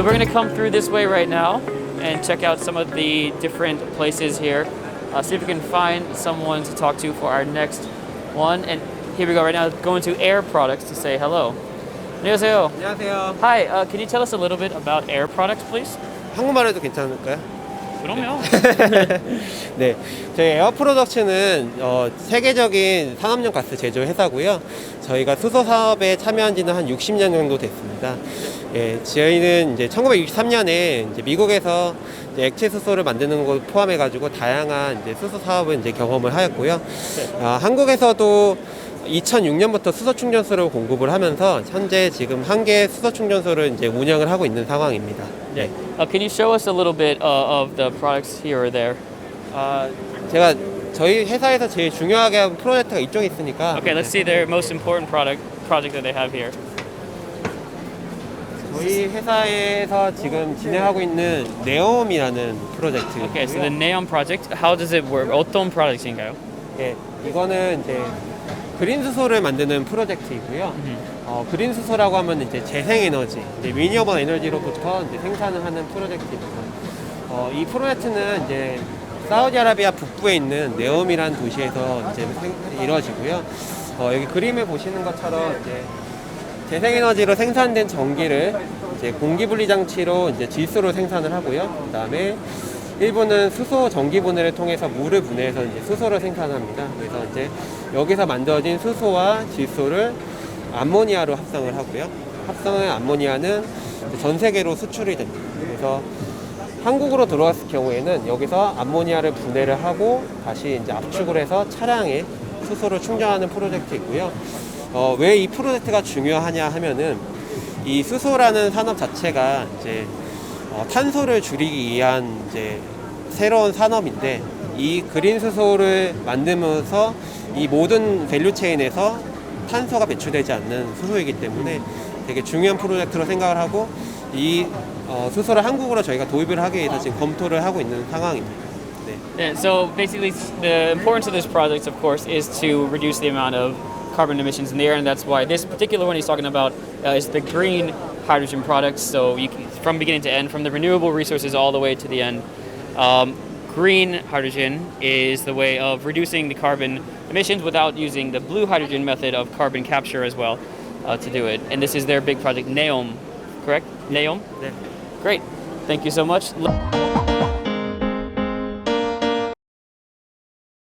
So we're gonna come through this way right now and check out some of the different places here. Uh, see if we can find someone to talk to for our next one. And here we go right now, going to Air Products to say hello. 안녕하세요. 안녕하세요. Hi, uh, can you tell us a little bit about Air Products, please? 한국말 해도 괜찮을까요? 그럼요. 네, 저희 에어 프로덕츠는 어, 세계적인 산업용 가스 제조 회사고요. 저희가 수소 사업에 참여한 지는 한 60년 정도 됐습니다. 예, 저희는 이제 1963년에 이제 미국에서 이제 액체 수소를 만드는 것 포함해 가지고 다양한 이제 수소 사업을 이제 경험을 하였고요. 아, 한국에서도 2006년부터 수소 충전소를 공급을 하면서 현재 지금 한 개의 수소 충전소를 이제 운영을 하고 있는 상황입니다. 네. Uh, can you show us a little bit uh, of the products here or there? 아, 제가 저희 회사에서 제일 중요하게 한 프로젝트가 이쪽에 있으니까 Okay, let's see their most important product project that they have here. 저희 회사에서 지금 진행하고 있는 네옴이라는 프로젝트. Okay, so the Neon project, how does it work? 어떤 프로젝트인가요? 예, 이거는 이제 그린 수소를 만드는 프로젝트이고요. 어, 그린 수소라고 하면 이제 재생에너지, 이제 리니어블 에너지로부터 이제 생산을 하는 프로젝트입니다. 어, 이 프로젝트는 이제 사우디아라비아 북부에 있는 네옴이라는 도시에서 이제 생- 이루어지고요. 어, 여기 그림을 보시는 것처럼 이제 재생에너지로 생산된 전기를 이제 공기분리 장치로 이제 질소로 생산을 하고요. 그다음에 일부는 수소 전기 분해를 통해서 물을 분해해서 이제 수소를 생산합니다. 그래서 이제 여기서 만들어진 수소와 질소를 암모니아로 합성을 하고요. 합성한 암모니아는 전 세계로 수출이 됩니다. 그래서 한국으로 들어왔을 경우에는 여기서 암모니아를 분해를 하고 다시 이제 압축을 해서 차량에 수소를 충전하는 프로젝트이고요. 어, 왜 이 프로젝트가 중요하냐 하면은 이 수소라는 산업 자체가 이제 어, 탄소를 줄이기 위한 이제 새로운 산업인데 이 그린 수소를 만들면서 이 모든 밸류 체인에서 탄소가 배출되지 않는 수소이기 때문에 되게 중요한 프로젝트로 생각을 하고 이 어, 수소를 한국으로 저희가 도입을 하기 위해서 지금 검토를 하고 있는 상황입니다. 네. Yeah, so basically, the importance of this project, of course, is to reduce the amount of carbon emissions in the air, and that's why this particular one he's talking about uh, is the green hydrogen products. So you can, from beginning to end, from the renewable resources all the way to the end. Um, green hydrogen is the way of reducing the carbon emissions without using the blue hydrogen method of carbon capture as well uh, to do it. And this is their big project, NEOM, correct? NEOM? 네. Great. Thank you so much.